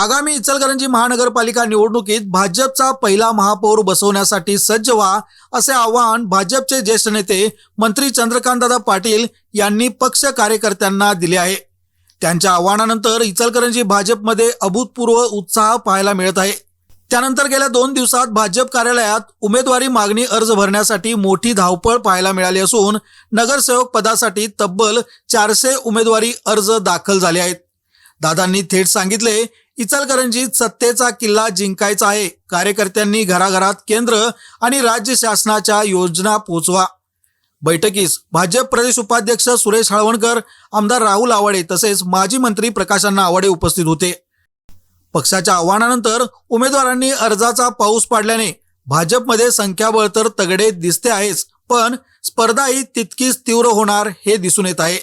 आगामी इचलकरंजी महानगरपालिका निवडणुकीत भाजपचा पहिला महापौर बसवण्यासाठी सज्ज व्हा असे आवाहन भाजपचे ज्येष्ठ नेते मंत्री चंद्रकांतदादा पाटील यांनी पक्ष कार्यकर्त्यांना दिले आहे. त्यांच्या आवाहनानंतर इचलकरंजी भाजपमध्ये अभूतपूर्व उत्साह पाहायला मिळत आहे. त्यानंतर गेल्या दोन दिवसात भाजप कार्यालयात उमेदवारी मागणी अर्ज भरण्यासाठी मोठी धावपळ पाहायला मिळाली असून नगरसेवक पदासाठी तब्बल चारशे उमेदवारी अर्ज दाखल झाले आहेत. दादांनी थेट सांगितले इचलकरंजीत सत्तेचा किल्ला जिंकायचा आहे. कार्यकर्त्यांनी घराघरात केंद्र आणि राज्य शासनाच्या योजना पोचवा. बैठकीस भाजप प्रदेश उपाध्यक्ष सुरेश हळवणकर आमदार राहुल आवाडे तसेच माजी मंत्री प्रकाशांना आवाडे उपस्थित होते. पक्षाच्या आव्हानानंतर उमेदवारांनी अर्जाचा पाऊस पाडल्याने भाजपमध्ये संख्याबळ तर तगडे दिसते आहेच पण स्पर्धाही तितकीच तीव्र होणार हे दिसून येत आहे.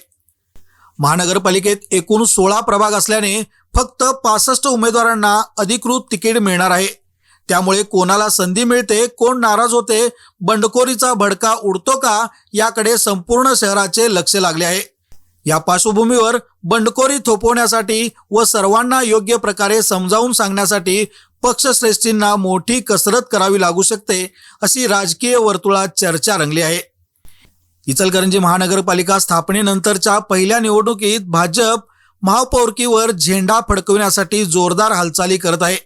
महानगरपालिकेत एकूण सोळा प्रभाग असल्याने फक्त पासष्ट उमेदवारांना अधिकृत तिकीट मिळणार आहे. त्यामुळे कोणाला संधी मिळते कोण नाराज होते बंडखोरीचा भडका उडतो का याकडे संपूर्ण शहराचे लक्ष लागले आहे. या पार्श्वभूमीवर बंडखोरी थोपवण्यासाठी व सर्वांना योग्य प्रकारे समजावून सांगण्यासाठी पक्षश्रेष्ठींना मोठी कसरत करावी लागू शकते अशी राजकीय वर्तुळात चर्चा रंगली आहे. इचलकरंजी महानगरपालिका स्थापनेनंतरच्या पहिल्या निवडणुकीत भाजप महापौरकीवर झेंडा फडकविण्यासाठी जोरदार हालचाली करत आहे.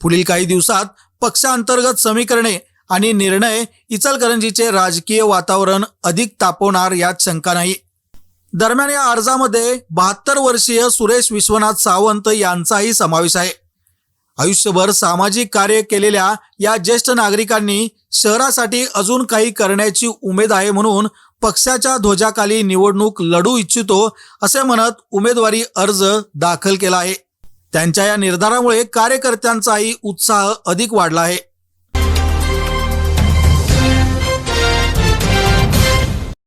पुढील काही दिवसात पक्षांतर्गत समीकरणे आणि निर्णय इचलकरंजीचे राजकीय वातावरण अधिक तापवणार यात शंका नाही. दरम्यान या अर्जामध्ये बहात्तर वर्षीय सुरेश विश्वनाथ सावंत यांचाही समावेश आहे. आयुष्यभर सामाजिक कार्य केलेल्या या ज्येष्ठ नागरिकांनी शहरासाठी अजून काही करण्याची उमेद आहे म्हणून पक्षाच्या ध्वजाखाली निवडणूक लढू इच्छितो असे म्हणत उमेदवारी अर्ज दाखल केला आहे. त्यांच्या या निर्धारामुळे कार्यकर्त्यांचाही उत्साह अधिक वाढला आहे.